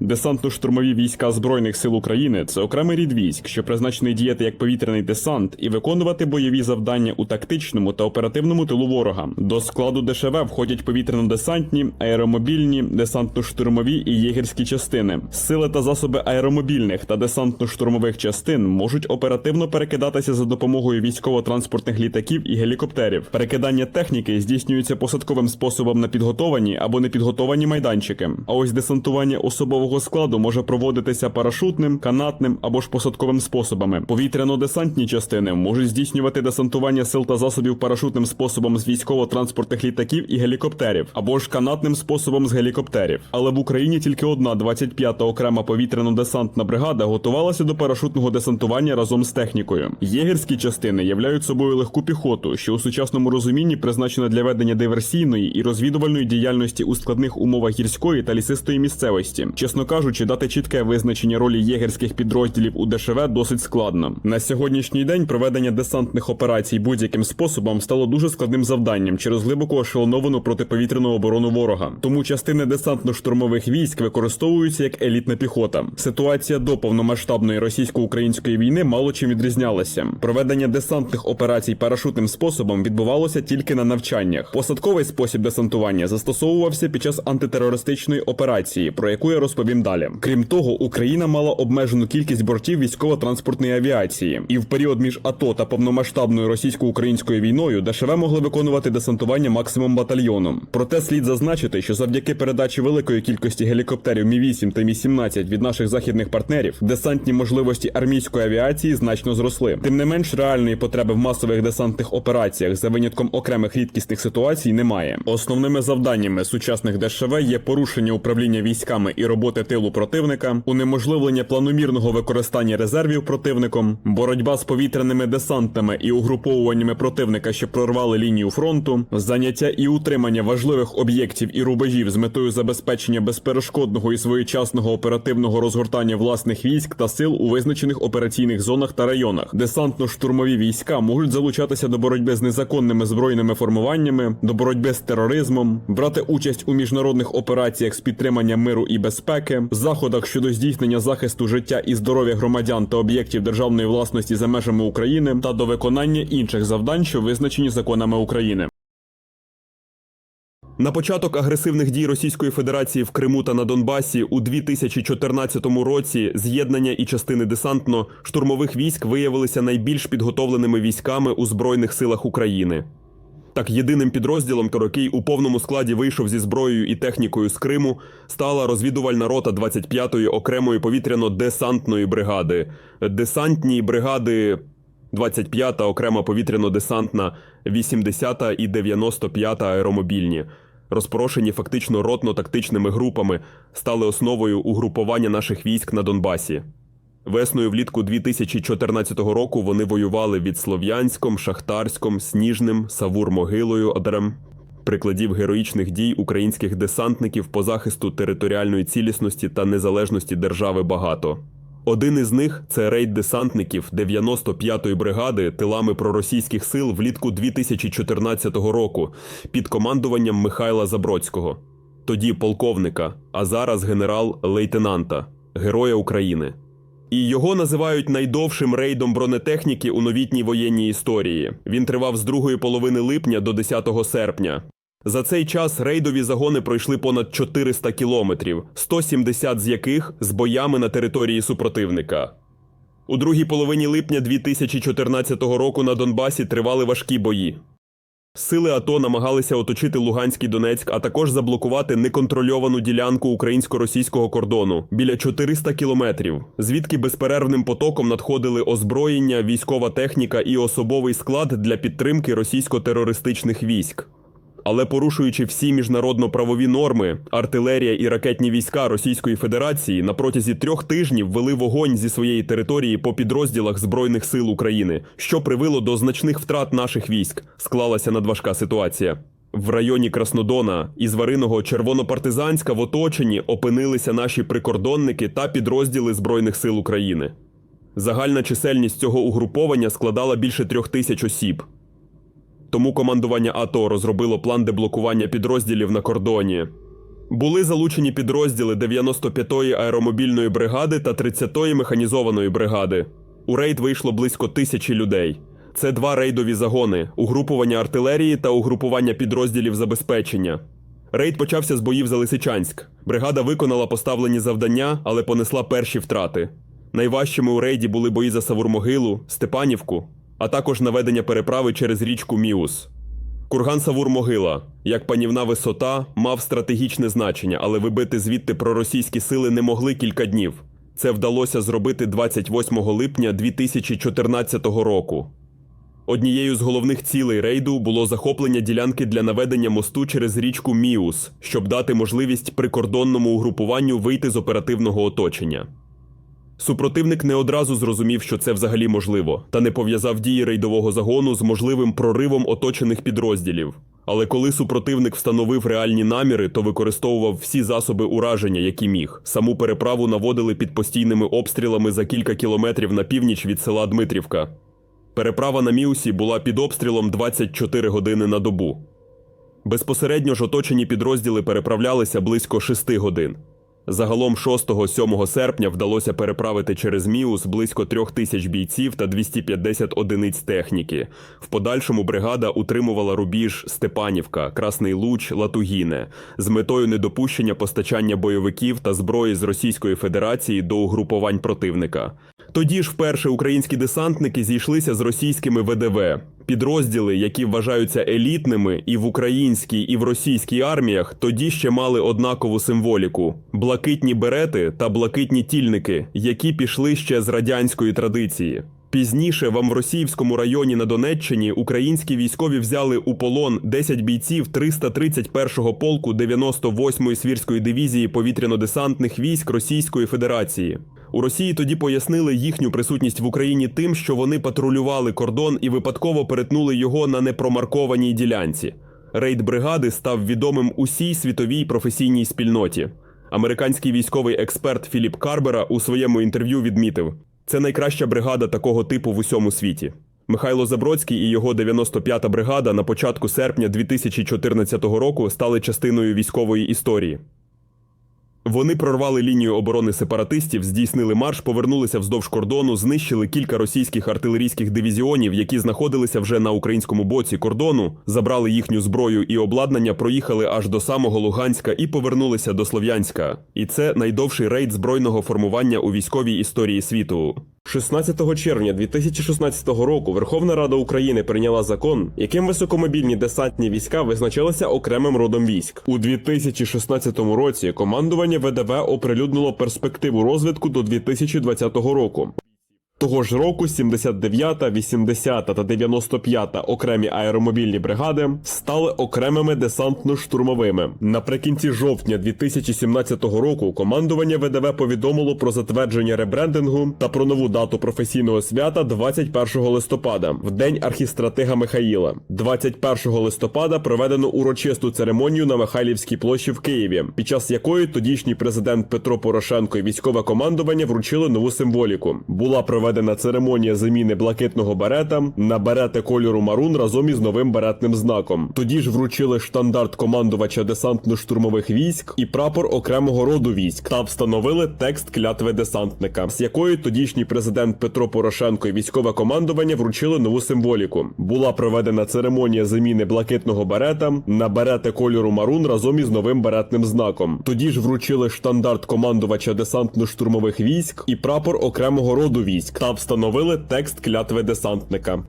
Десантно-штурмові війська Збройних сил України це окремий рід військ, що призначений діяти як повітряний десант і виконувати бойові завдання у тактичному та оперативному тилу ворога. До складу ДШВ входять повітряно-десантні, аеромобільні, десантно-штурмові і єгерські частини. Сили та засоби аеромобільних та десантно-штурмових частин можуть оперативно перекидатися за допомогою військово-транспортних літаків і гелікоптерів. Перекидання техніки здійснюється посадковим способом на підготовані або непідготовані майданчики. А ось десантування особового складу може проводитися парашутним, канатним або ж посадковим способами. Повітряно-десантні частини можуть здійснювати десантування сил та засобів парашутним способом з військово-транспортних літаків і гелікоптерів, або ж канатним способом з гелікоптерів. Але в Україні тільки одна 25-та окрема повітряно-десантна бригада готувалася до парашутного десантування разом з технікою. Єгерські частини являють собою легку піхоту, що у сучасному розумінні призначена для ведення диверсійної і розвідувальної діяльності у складних умовах гірської та лісистої місцевості. Чесно кажучи, дати чітке визначення ролі єгерських підрозділів у ДШВ досить складно. На сьогоднішній день проведення десантних операцій будь-яким способом стало дуже складним завданням через глибоко ошелоновану протиповітряну оборону ворога. Тому частини десантно-штурмових військ використовуються як елітна піхота. Ситуація до повномасштабної російсько-української війни мало чим відрізнялася. Проведення десантних операцій парашутним способом відбувалося тільки на навчаннях. Посадковий спосіб десантування застосовувався під час антитерористичної операції, про яку я розповім далі. Крім того, Україна мала обмежену кількість бортів військово-транспортної авіації, і в період між АТО та повномасштабною російсько-українською війною ДШВ могли виконувати десантування максимум батальйоном. Проте слід зазначити, що завдяки передачі великої кількості гелікоптерів Мі 8 та Мі 17 від наших західних партнерів, десантні можливості армійської авіації значно зросли. Тим не менш, реальної потреби в масових десантних операціях за винятком окремих рідкісних ситуацій немає. Основними завданнями сучасних ДШВ є порушення управління військами і роботи тилу противника, унеможливлення планомірного використання резервів противником, боротьба з повітряними десантами і угруповуваннями противника, що прорвали лінію фронту, заняття і утримання важливих об'єктів і рубежів з метою забезпечення безперешкодного і своєчасного оперативного розгортання власних військ та сил у визначених операційних зонах та районах. Десантно-штурмові війська можуть залучатися до боротьби з незаконними збройними формуваннями, до боротьби з тероризмом, брати участь у міжнародних операціях з підтримання миру і безпеки, заходах щодо здійснення захисту життя і здоров'я громадян та об'єктів державної власності за межами України та до виконання інших завдань, що визначені законами України. На початок агресивних дій Російської Федерації в Криму та на Донбасі у 2014 році з'єднання і частини десантно-штурмових військ виявилися найбільш підготовленими військами у Збройних силах України. Так, єдиним підрозділом, який у повному складі вийшов зі зброєю і технікою з Криму, стала розвідувальна рота 25-ї окремої повітряно-десантної бригади. Десантні бригади 25-та окрема повітряно-десантна, 80-та і 95-та аеромобільні, розпорошені фактично ротно-тактичними групами, стали основою угрупування наших військ на Донбасі. Весною влітку 2014 року вони воювали від Слов'янськом, Шахтарськом, Сніжним, Савур-Могилою, Одрем. Прикладів героїчних дій українських десантників по захисту територіальної цілісності та незалежності держави багато. Один із них це рейд десантників 95-ї бригади тилами проросійських сил влітку 2014 року під командуванням Михайла Забродського, тоді полковника, а зараз генерал-лейтенанта, Героя України. І його називають найдовшим рейдом бронетехніки у новітній воєнній історії. Він тривав з другої половини липня до 10 серпня. За цей час рейдові загони пройшли понад 400 кілометрів, 170 з яких з боями на території супротивника. У другій половині липня 2014 року на Донбасі тривали важкі бої. Сили АТО намагалися оточити Луганський Донецьк, а також заблокувати неконтрольовану ділянку українсько-російського кордону біля 400 кілометрів, звідки безперервним потоком надходили озброєння, військова техніка і особовий склад для підтримки російсько-терористичних військ. Але порушуючи всі міжнародно-правові норми, артилерія і ракетні війська Російської Федерації на протязі трьох тижнів вели вогонь зі своєї території по підрозділах Збройних сил України, що привело до значних втрат наших військ. Склалася надважка ситуація. В районі Краснодона і Звариного Червонопартизанська в оточенні опинилися наші прикордонники та підрозділи Збройних сил України. Загальна чисельність цього угруповання складала більше трьох тисяч осіб. Тому командування АТО розробило план деблокування підрозділів на кордоні. Були залучені підрозділи 95-ї аеромобільної бригади та 30-ї механізованої бригади. У рейд вийшло близько тисячі людей. Це два рейдові загони: угрупування артилерії та угрупування підрозділів забезпечення. Рейд почався з боїв за Лисичанськ. Бригада виконала поставлені завдання, але понесла перші втрати. Найважчими у рейді були бої за Савурмогилу, Степанівку, а також наведення переправи через річку Міус. Курган Савур-Могила, як панівна висота, мав стратегічне значення, але вибити звідти проросійські сили не могли кілька днів. Це вдалося зробити 28 липня 2014 року. Однією з головних цілей рейду було захоплення ділянки для наведення мосту через річку Міус, щоб дати можливість прикордонному угрупуванню вийти з оперативного оточення. Супротивник не одразу зрозумів, що це взагалі можливо, та не пов'язав дії рейдового загону з можливим проривом оточених підрозділів. Але коли супротивник встановив реальні наміри, то використовував всі засоби ураження, які міг. Саму переправу наводили під постійними обстрілами за кілька кілометрів на північ від села Дмитрівка. Переправа на Міусі була під обстрілом 24 години на добу. Безпосередньо ж оточені підрозділи переправлялися близько 6 годин. Загалом 6-7 серпня вдалося переправити через Міус близько трьох тисяч бійців та 250 одиниць техніки. В подальшому бригада утримувала рубіж Степанівка, Красний Луч, Латугіне з метою недопущення постачання бойовиків та зброї з Російської Федерації до угрупувань противника. Тоді ж вперше українські десантники зійшлися з російськими ВДВ. Підрозділи, які вважаються елітними і в українській, і в російській арміях, тоді ще мали однакову символіку: блакитні берети та блакитні тільники, які пішли ще з радянської традиції. Пізніше в Амвросіївському районі на Донеччині українські військові взяли у полон 10 бійців 331-го полку 98-ї свірської дивізії повітряно-десантних військ Російської Федерації. У Росії тоді пояснили їхню присутність в Україні тим, що вони патрулювали кордон і випадково перетнули його на непромаркованій ділянці. Рейд бригади став відомим усій світовій професійній спільноті. Американський військовий експерт Філіп Карбера у своєму інтерв'ю відмітив: це найкраща бригада такого типу в усьому світі. Михайло Забродський і його 95-та бригада на початку серпня 2014 року стали частиною військової історії. Вони прорвали лінію оборони сепаратистів, здійснили марш, повернулися вздовж кордону, знищили кілька російських артилерійських дивізіонів, які знаходилися вже на українському боці кордону, забрали їхню зброю і обладнання, проїхали аж до самого Луганська і повернулися до Слов'янська. І це найдовший рейд збройного формування у військовій історії світу. 16 червня 2016 року Верховна Рада України прийняла закон, яким високомобільні десантні війська визначалися окремим родом військ. У 2016 році командування ВДВ оприлюднило перспективу розвитку до 2020 року. Того ж року 79, 80 та 95 окремі аеромобільні бригади стали окремими десантно-штурмовими. Наприкінці жовтня 2017 року командування ВДВ повідомило про затвердження ребрендингу та про нову дату професійного свята 21 листопада, в день архістратига Михаїла. 21 листопада проведено урочисту церемонію на Михайлівській площі в Києві, під час якої тодішній президент Петро Порошенко і військове командування вручили нову символіку. Була проведена церемонія заміни блакитного берета на берети кольору марун разом із новим беретним знаком. Тоді ж вручили штандарт командувача десантно-штурмових військ і прапор окремого роду військ та встановили текст клятви десантника, з якої тодішній президент Петро Порошенко і військове командування вручили нову символіку. Була проведена церемонія заміни блакитного берета на берети кольору марун разом із новим беретним знаком. Тоді ж вручили штандарт командувача десантно-штурмових військ і прапор окремого роду військ та встановили текст клятви десантника.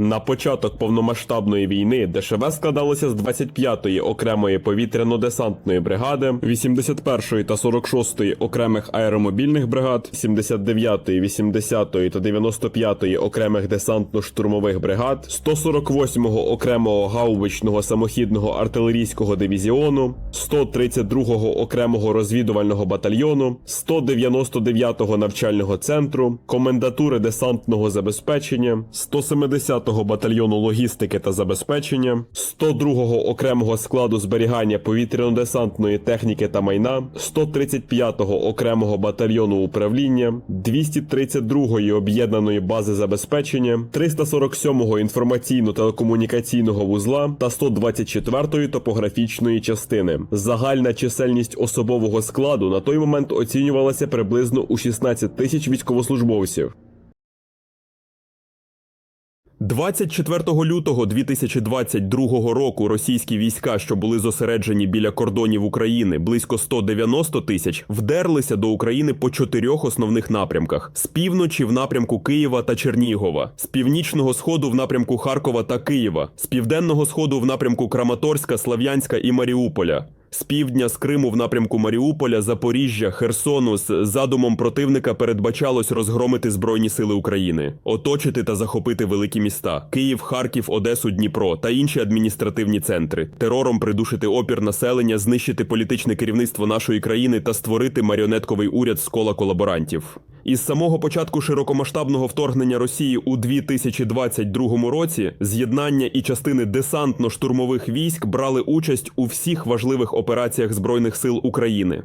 На початок повномасштабної війни ДШВ складалося з 25-ї окремої повітряно-десантної бригади, 81-ї та 46-ї окремих аеромобільних бригад, 79-ї, 80-ї та 95-ї окремих десантно-штурмових бригад, 148-го окремого гаубичного самохідного артилерійського дивізіону, 132-го окремого розвідувального батальйону, 199-го навчального центру, комендатури десантного забезпечення, 170-го 105-го батальйону логістики та забезпечення, 102-го окремого складу зберігання повітряно-десантної техніки та майна, 135-го окремого батальйону управління, 232-ї об'єднаної бази забезпечення, 347-го інформаційно-телекомунікаційного вузла та 124-ї топографічної частини. Загальна чисельність особового складу на той момент оцінювалася приблизно у 16 тисяч військовослужбовців. 24 лютого 2022 року російські війська, що були зосереджені біля кордонів України, близько 190 тисяч, вдерлися до України по чотирьох основних напрямках: з півночі в напрямку Києва та Чернігова, з північного сходу в напрямку Харкова та Києва, з південного сходу в напрямку Краматорська, Слав'янська і Маріуполя. З півдня з Криму в напрямку Маріуполя, Запоріжжя, Херсону з задумом противника передбачалось розгромити збройні сили України, оточити та захопити великі міста: Київ, Харків, Одесу, Дніпро та інші адміністративні центри, терором придушити опір населення, знищити політичне керівництво нашої країни та створити маріонетковий уряд з кола колаборантів. Із самого початку широкомасштабного вторгнення Росії у 2022 році з'єднання і частини десантно-штурмових військ брали участь у всіх важливих операціях Збройних сил України.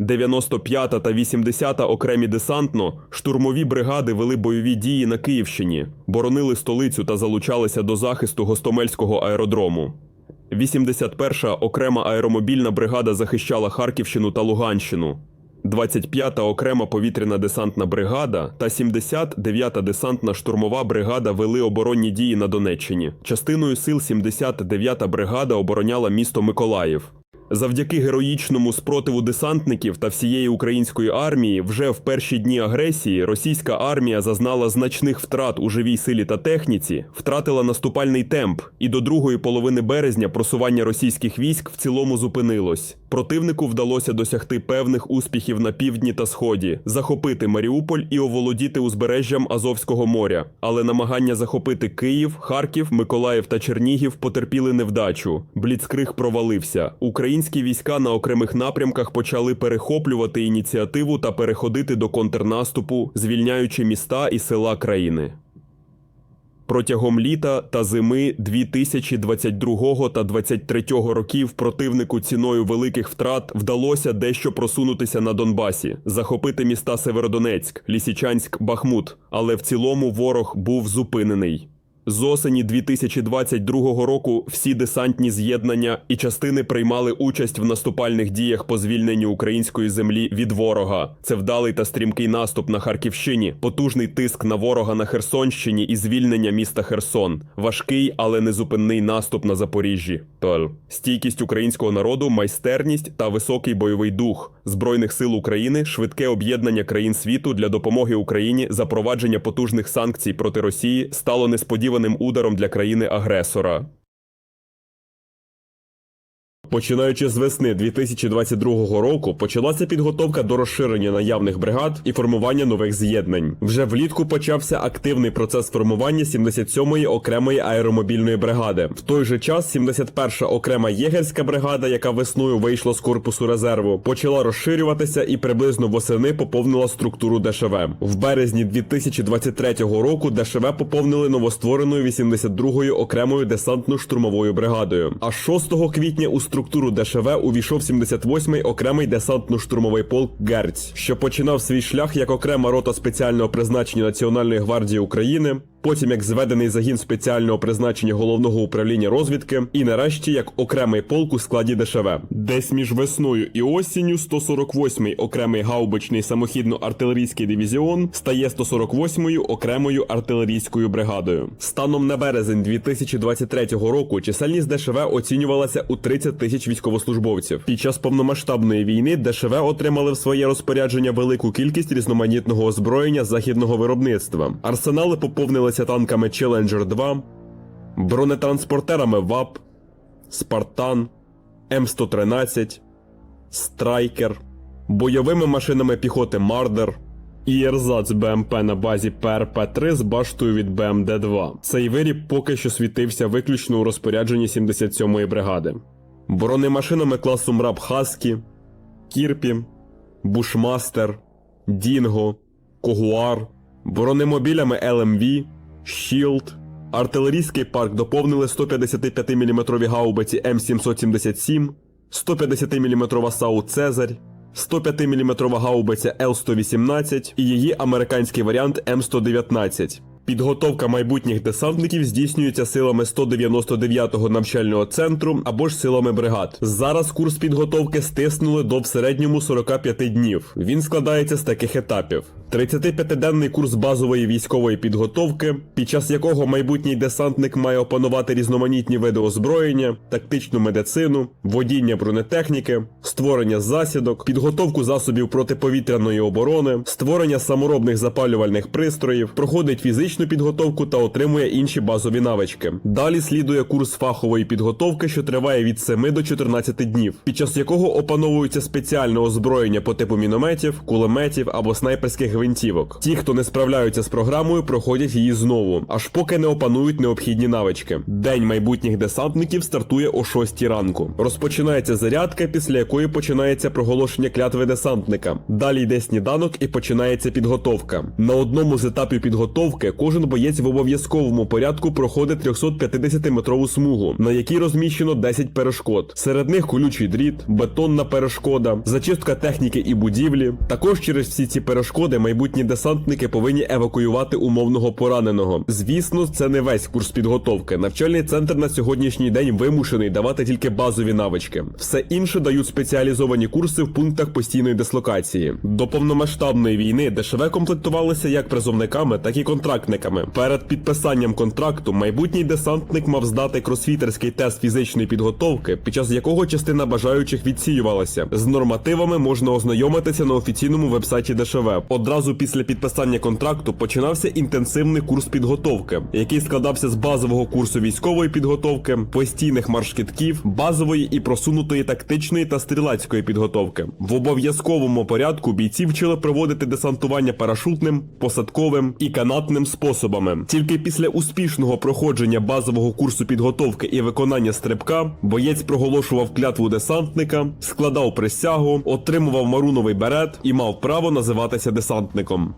95-та та 80-та окремі десантно штурмові бригади вели бойові дії на Київщині, боронили столицю та залучалися до захисту Гостомельського аеродрому. 81-ша окрема аеромобільна бригада захищала Харківщину та Луганщину. 25-та окрема повітряна десантна бригада та 79-та десантна штурмова бригада вели оборонні дії на Донеччині. Частиною сил 79-та бригада обороняла місто Миколаїв. Завдяки героїчному спротиву десантників та всієї української армії, вже в перші дні агресії російська армія зазнала значних втрат у живій силі та техніці, втратила наступальний темп, і до другої половини березня просування російських військ в цілому зупинилось. Противнику вдалося досягти певних успіхів на півдні та сході, захопити Маріуполь і оволодіти узбережжям Азовського моря. Але намагання захопити Київ, Харків, Миколаїв та Чернігів потерпіли невдачу. Бліцкриг провалився. Українські війська на окремих напрямках почали перехоплювати ініціативу та переходити до контрнаступу, звільняючи міста і села країни. Протягом літа та зими 2022 та 2023 років противнику ціною великих втрат вдалося дещо просунутися на Донбасі, захопити міста Северодонецьк, Лісічанськ, Бахмут, але в цілому ворог був зупинений. З осені 2022 року всі десантні з'єднання і частини приймали участь в наступальних діях по звільненню української землі від ворога. Це вдалий та стрімкий наступ на Харківщині, потужний тиск на ворога на Херсонщині і звільнення міста Херсон, важкий, але незупинний наступ на Запоріжжі. Тол. Стійкість українського народу, майстерність та високий бойовий дух збройних сил України, швидке об'єднання країн світу для допомоги Україні, запровадження потужних санкцій проти Росії стало несподіваним ударом для країни-агресора. Починаючи з весни 2022 року, почалася підготовка до розширення наявних бригад і формування нових з'єднань. Вже влітку почався активний процес формування 77-ї окремої аеромобільної бригади. В той же час 71-ша окрема єгерська бригада, яка весною вийшла з корпусу резерву, почала розширюватися і приблизно восени поповнила структуру ДШВ. В березні 2023 року ДШВ поповнили новоствореною 82-ю окремою десантно-штурмовою бригадою. А 6 квітня у структуру ДШВ увійшов 78-й окремий десантно-штурмовий полк Герць, що починав свій шлях як окрема рота спеціального призначення Національної гвардії України. Потім як зведений загін спеціального призначення головного управління розвідки, і нарешті як окремий полк у складі ДШВ. Десь між весною і осінню 148-й окремий гаубичний самохідно-артилерійський дивізіон стає 148-ю окремою артилерійською бригадою. Станом на березень 2023 року чисельність ДШВ оцінювалася у 30 тисяч військовослужбовців. Під час повномасштабної війни ДШВ отримали в своє розпорядження велику кількість різноманітного озброєння західного виробництва. Арсенали поповнилися танками Challenger 2, бронетранспортерами ВАП, Спартан, М113, Страйкер, бойовими машинами піхоти Мардер. І ерзац БМП на базі ПРП-3 з баштою від БМД-2. Цей виріб поки що світився виключно у розпорядженні 77-ї бригади. Бронемашинами класу МРАП Хаскі, Кірпі, Бушмастер, Дінго, Когуар, бронемобілями LMV, Shield, Артилерійський парк доповнили 155-мм гаубиці М777, 150-мм САУ Цезарь, 105-мм гаубиця Л-118 і її американський варіант М119. Підготовка майбутніх десантників здійснюється силами 199-го навчального центру або ж силами бригад. Зараз курс підготовки стиснули до в середньому 45 днів. Він складається з таких етапів: 35-денний курс базової військової підготовки, під час якого майбутній десантник має опанувати різноманітні види озброєння, тактичну медицину, водіння бронетехніки, створення засідок, підготовку засобів протиповітряної оборони, створення саморобних запалювальних пристроїв, проходить фізичну підготовку та отримує інші базові навички. Далі слідує курс фахової підготовки, що триває від 7 до 14 днів, під час якого опановується спеціальне озброєння по типу мінометів, кулеметів або снайперських гвинтівок. Ті, хто не справляються з програмою, проходять її знову, аж поки не опанують необхідні навички. День майбутніх десантників стартує о 6 ранку. Розпочинається зарядка, після якої починається проголошення клятви десантника. Далі йде сніданок і починається підготовка. На одному з етапів підготовки кожен боєць в обов'язковому порядку проходить 350-метрову смугу, на якій розміщено 10 перешкод. Серед них колючий дріт, бетонна перешкода, зачистка техніки і будівлі. Також через всі ці перешкоди майбутні десантники повинні евакуювати умовного пораненого. Звісно, це не весь курс підготовки. Навчальний центр на сьогоднішній день вимушений давати тільки базові навички. Все інше дають спеціалізовані курси в пунктах постійної дислокації. До повномасштабної війни ДШВ комплектувалися як призовниками, так і контрактниками. Перед підписанням контракту майбутній десантник мав здати кросфітерський тест фізичної підготовки, під час якого частина бажаючих відсіювалася. З нормативами можна ознайомитися на офіційному вебсайті ДШВ. Одразу після підписання контракту починався інтенсивний курс підготовки, який складався з базового курсу військової підготовки, постійних маршкітків, базової і просунутої тактичної та стрілецької підготовки. В обов'язковому порядку бійці вчили проводити десантування парашутним, посадковим і канатним способами. Тільки після успішного проходження базового курсу підготовки і виконання стрибка боєць проголошував клятву десантника, складав присягу, отримував маруновий берет і мав право називатися десантником.